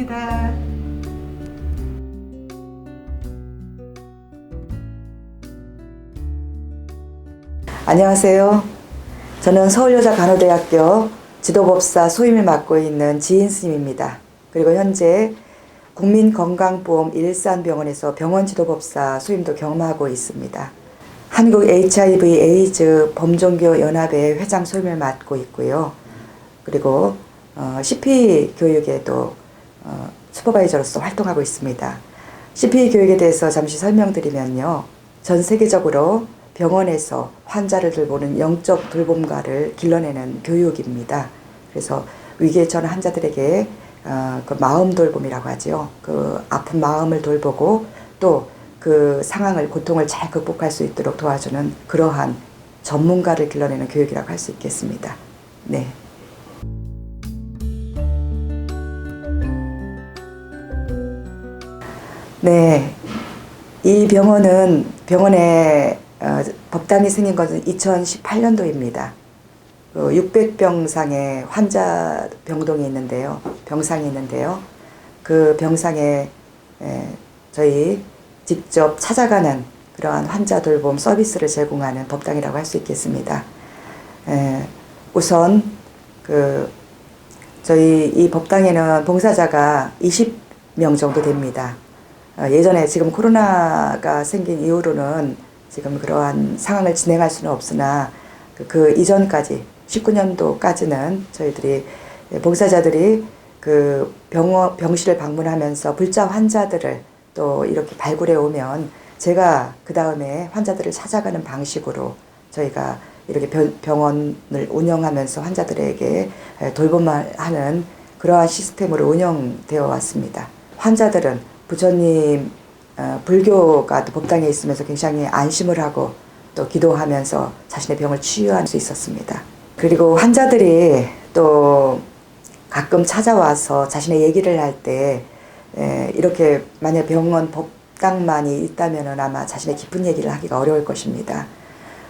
감사합니다. 안녕하세요. 저는 서울여자간호대학교 지도법사 소임을 맡고 있는 지인 스님입니다. 그리고 현재 국민건강보험 일산병원에서 병원 지도법사 소임도 경험하고 있습니다. 한국 HIV 에이즈 범종교 연합의 회장 소임을 맡고 있고요. 그리고 어, CP 교육에도 어, 슈퍼바이저로서 활동하고 있습니다. CP 교육에 대해서 잠시 설명드리면요. 전 세계적으로 병원에서 환자를 돌보는 영적 돌봄가를 길러내는 교육입니다. 그래서 위기에 처한 환자들에게 어, 그 마음 돌봄이라고 하죠. 그 아픈 마음을 돌보고 또 그 상황을 고통을 잘 극복할 수 있도록 도와주는 그러한 전문가를 길러내는 교육이라고 할 수 있겠습니다. 네. 네. 이 병원은 병원에 어, 법당이 생긴 것은 2018년도입니다. 그 600병상의 환자 병동이 있는데요. 병상이 있는데요. 그 병상에 에, 저희 직접 찾아가는 그러한 환자 돌봄 서비스를 제공하는 법당이라고 할 수 있겠습니다. 에, 우선 그 저희 이 법당에는 봉사자가 20명 정도 됩니다. 어, 예전에 지금 코로나가 생긴 이후로는 지금 그러한 상황을 진행할 수는 없으나 그, 그 이전까지 19년도까지는 저희들이 봉사자들이 그 병원 병실을 방문하면서 불자 환자들을 또 이렇게 발굴해 오면 제가 그 다음에 환자들을 찾아가는 방식으로 저희가 이렇게 병- 병원을 운영하면서 환자들에게 돌봄을 하는 그러한 시스템으로 운영되어 왔습니다. 환자들은 부처님 어, 불교가 또 법당에 있으면서 굉장히 안심을 하고 또 기도하면서 자신의 병을 치유할 수 있었습니다. 그리고 환자들이 또 가끔 찾아와서 자신의 얘기를 할 때 이렇게 만약 병원 법당만이 있다면 아마 자신의 깊은 얘기를 하기가 어려울 것입니다.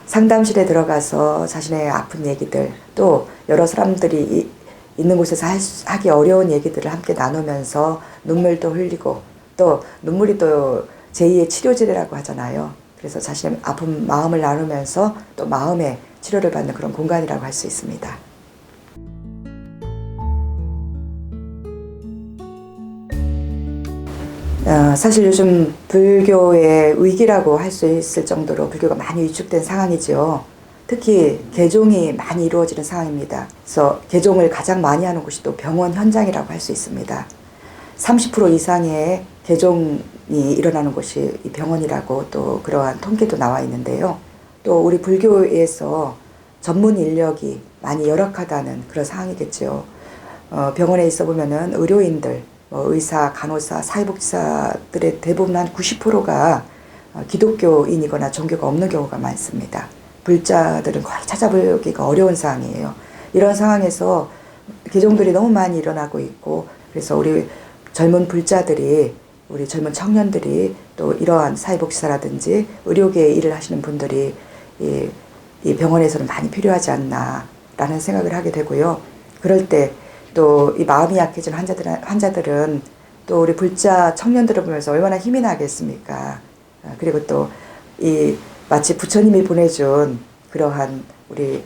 상담실에 들어가서 자신의 아픈 얘기들 또 여러 사람들이 이- 있는 곳에서 하기 어려운 얘기들을 함께 나누면서 눈물도 흘리고 또 눈물이 또 제2의 치료제라고 하잖아요. 그래서 자신의 아픈 마음을 나누면서 또 마음의 치료를 받는 그런 공간이라고 할 수 있습니다. 어, 사실 요즘 불교의 위기라고 할 수 있을 정도로 불교가 많이 위축된 상황이죠. 특히 개종이 많이 이루어지는 상황입니다. 그래서 개종을 가장 많이 하는 곳이 또 병원 현장이라고 할 수 있습니다. 30% 이상의 개종이 일어나는 곳이 이 병원이라고 또 그러한 통계도 나와 있는데요. 또 우리 불교에서 전문 인력이 많이 열악하다는 그런 상황이겠죠. 어, 병원에 있어 보면은 의료인들, 뭐 의사, 간호사, 사회복지사들의 대부분 한 90%가 어, 기독교인이거나 종교가 없는 경우가 많습니다. 불자들은 거의 찾아보기가 어려운 상황이에요. 이런 상황에서 개종들이 너무 많이 일어나고 있고 그래서 우리 젊은 불자들이 우리 젊은 청년들이 또 이러한 사회복지사라든지 의료계에 일을 하시는 분들이 이, 이 병원에서는 많이 필요하지 않나라는 생각을 하게 되고요. 그럴 때 또 이 마음이 약해진 환자들 환자들은 또 우리 불자 청년들을 보면서 얼마나 힘이 나겠습니까? 아, 그리고 또 이 마치 부처님이 보내준 그러한 우리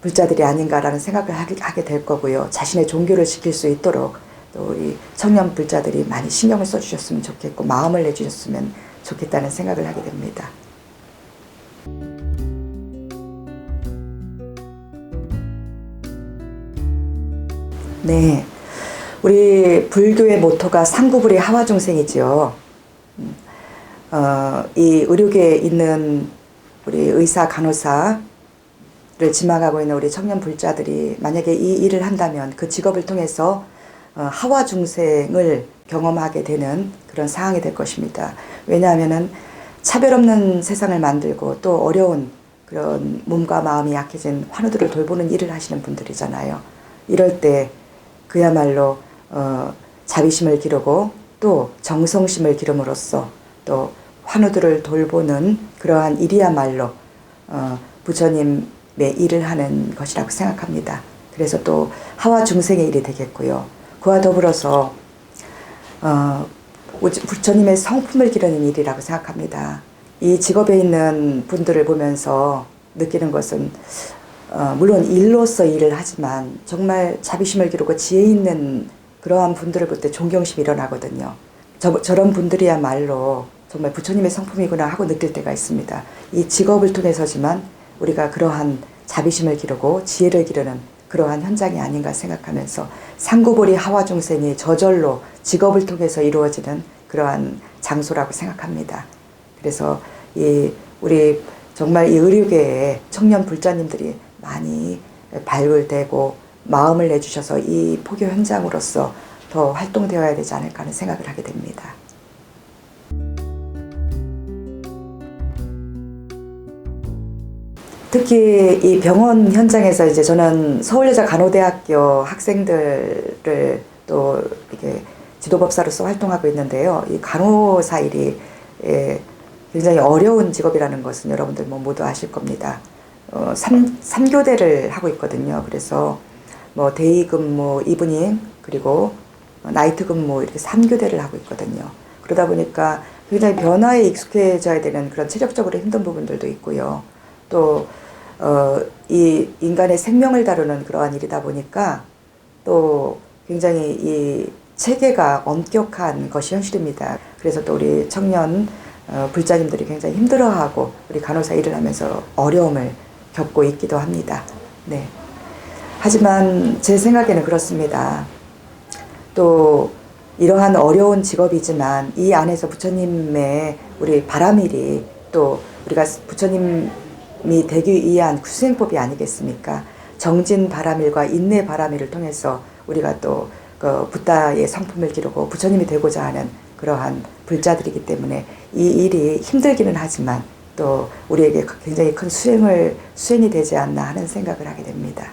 불자들이 아닌가라는 생각을 하게, 하게 될 거고요. 자신의 종교를 지킬 수 있도록 또 우리 청년 불자들이 많이 신경을 써주셨으면 좋겠고 마음을 내주셨으면 좋겠다는 생각을 하게 됩니다. 네, 우리 불교의 모토가 상구불이 하와중생이지요. 음, 어, 이 의료계에 있는 우리 의사, 간호사를 지망하고 있는 우리 청년 불자들이 만약에 이 일을 한다면 그 직업을 통해서 어, 하와 중생을 경험하게 되는 그런 상황이 될 것입니다. 왜냐하면은 차별 없는 세상을 만들고 또 어려운 그런 몸과 마음이 약해진 환우들을 돌보는 일을 하시는 분들이잖아요. 이럴 때 그야말로 어, 자비심을 기르고 또 정성심을 기름으로써 또 환우들을 돌보는 그러한 일이야말로 어, 부처님의 일을 하는 것이라고 생각합니다. 그래서 또 하와 중생의 일이 되겠고요. 그와 더불어서 어, 부처님의 성품을 기르는 일이라고 생각합니다. 이 직업에 있는 분들을 보면서 느끼는 것은 어, 물론 일로서 일을 하지만 정말 자비심을 기르고 지혜 있는 그러한 분들을 볼 때 존경심이 일어나거든요. 저, 저런 분들이야말로 정말 부처님의 성품이구나 하고 느낄 때가 있습니다. 이 직업을 통해서지만 우리가 그러한 자비심을 기르고 지혜를 기르는 그러한 현장이 아닌가 생각하면서 상고보리 하와 중생이 저절로 직업을 통해서 이루어지는 그러한 장소라고 생각합니다. 그래서 이 우리 정말 이 의료계에 청년 불자님들이 많이 발굴되고 마음을 내주셔서 이 포교 현장으로서 더 활동되어야 되지 않을까 하는 생각을 하게 됩니다. 특히 이 병원 현장에서 이제 저는 서울여자 간호대학교 학생들을 또 이렇게 지도법사로서 활동하고 있는데요. 이 간호사 일이 예, 굉장히 어려운 직업이라는 것은 여러분들 뭐 모두 아실 겁니다. 어, 3, 삼교대를 하고 있거든요. 그래서 뭐 데이 근무, 이브닝, 그리고 나이트 근무 이렇게 3교대를 하고 있거든요. 그러다 보니까 굉장히 변화에 익숙해져야 되는 그런 체력적으로 힘든 부분들도 있고요. 또, 어, 이 인간의 생명을 다루는 그러한 일이다 보니까 또 굉장히 이 체계가 엄격한 것이 현실입니다. 그래서 또 우리 청년 어, 불자님들이 굉장히 힘들어하고 우리 간호사 일을 하면서 어려움을 겪고 있기도 합니다. 네. 하지만 제 생각에는 그렇습니다. 또 이러한 어려운 직업이지만 이 안에서 부처님의 우리 바라밀이 또 우리가 부처님 이 되기 위한 수행법이 아니겠습니까? 정진 바라밀과 인내 바라밀을 통해서 우리가 또 그 부다의 성품을 기르고 부처님이 되고자 하는 그러한 불자들이기 때문에 이 일이 힘들기는 하지만 또 우리에게 굉장히 큰 수행을 수행이 되지 않나 하는 생각을 하게 됩니다.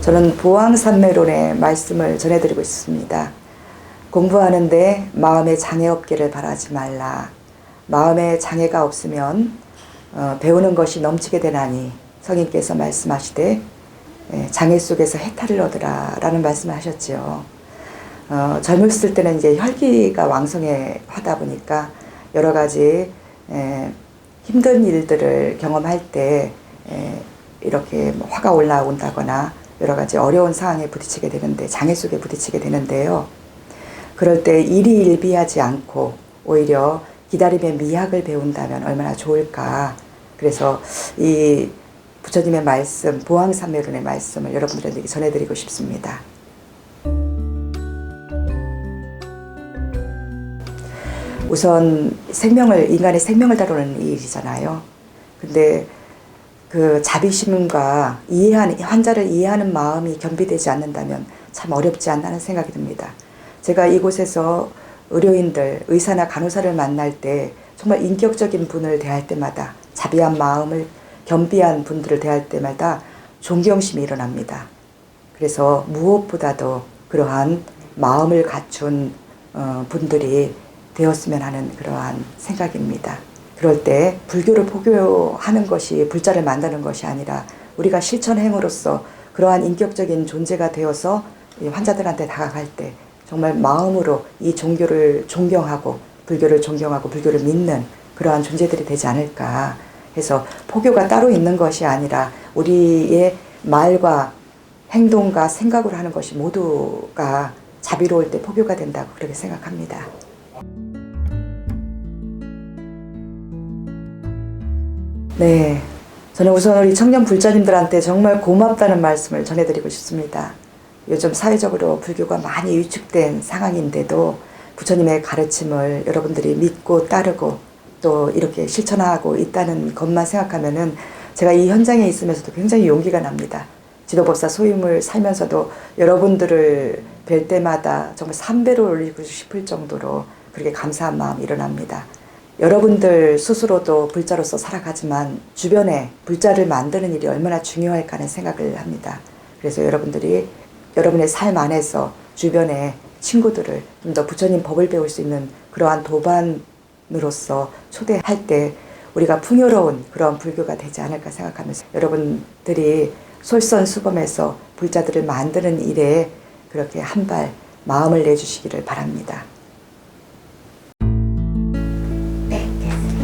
저는 보왕산매론의 말씀을 전해드리고 있습니다. 공부하는데 마음에 장애 없기를 바라지 말라. 마음에 장애가 없으면 어, 배우는 것이 넘치게 되나니 성인께서 말씀하시되 예, 장애 속에서 해탈을 얻으라 라는 말씀을 하셨지요. 어, 젊었을 때는 이제 혈기가 왕성해 하다 보니까 여러 가지 에, 힘든 일들을 경험할 때 에, 이렇게 뭐 화가 올라온다거나 여러 가지 어려운 상황에 부딪히게 되는데 장애 속에 부딪히게 되는데요. 그럴 때 일희일비하지 않고 오히려 기다림의 미학을 배운다면 얼마나 좋을까. 그래서 이 부처님의 말씀, 보왕산매론의 말씀을 여러분들에게 전해드리고 싶습니다. 우선 생명을 인간의 생명을 다루는 일이잖아요. 근데 그 자비심과 이해하는 환자를 이해하는 마음이 겸비되지 않는다면 참 어렵지 않나는 생각이 듭니다. 제가 이곳에서 의료인들, 의사나 간호사를 만날 때 정말 인격적인 분을 대할 때마다 자비한 마음을 겸비한 분들을 대할 때마다 존경심이 일어납니다. 그래서 무엇보다도 그러한 마음을 갖춘 어, 분들이 되었으면 하는 그러한 생각입니다. 그럴 때 불교를 포교하는 것이 불자를 만드는 것이 아니라 우리가 실천행으로서 그러한 인격적인 존재가 되어서 이 환자들한테 다가갈 때 정말 마음으로 이 종교를 존경하고 불교를 존경하고 불교를 믿는 그러한 존재들이 되지 않을까 해서 포교가 따로 있는 것이 아니라 우리의 말과 행동과 생각으로 하는 것이 모두가 자비로울 때 포교가 된다고 그렇게 생각합니다. 네. 저는 우선 우리 청년 불자님들한테 정말 고맙다는 말씀을 전해드리고 싶습니다. 요즘 사회적으로 불교가 많이 위축된 상황인데도 부처님의 가르침을 여러분들이 믿고 따르고 또 이렇게 실천하고 있다는 것만 생각하면은 제가 이 현장에 있으면서도 굉장히 용기가 납니다. 지도법사 소임을 살면서도 여러분들을 뵐 때마다 정말 삼배로 올리고 싶을 정도로 그렇게 감사한 마음이 일어납니다. 여러분들 스스로도 불자로서 살아가지만 주변에 불자를 만드는 일이 얼마나 중요할까 하는 생각을 합니다. 그래서 여러분들이 여러분의 삶 안에서 주변에 친구들을 좀 더 부처님 법을 배울 수 있는 그러한 도반으로서 초대할 때 우리가 풍요로운 그런 불교가 되지 않을까 생각하면서 여러분들이 솔선수범해서 불자들을 만드는 일에 그렇게 한 발 마음을 내주시기를 바랍니다. 네.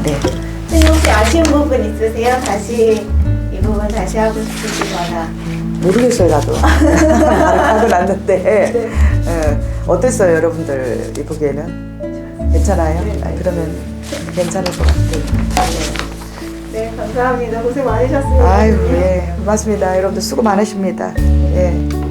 네. 선생님 혹시 아쉬운 부분 있으세요? 다시 이 부분 다시 하고 싶으시거나. 모르겠어요, 나도. 하고 났는데. 예, 어땠어요, 여러분들 보기에는? 괜찮아요? 아, 그러면 괜찮을 것 같아요. 네, 감사합니다. 고생 많으셨습니다. 아유, 예, 고맙습니다. 여러분들 수고 많으십니다. 예.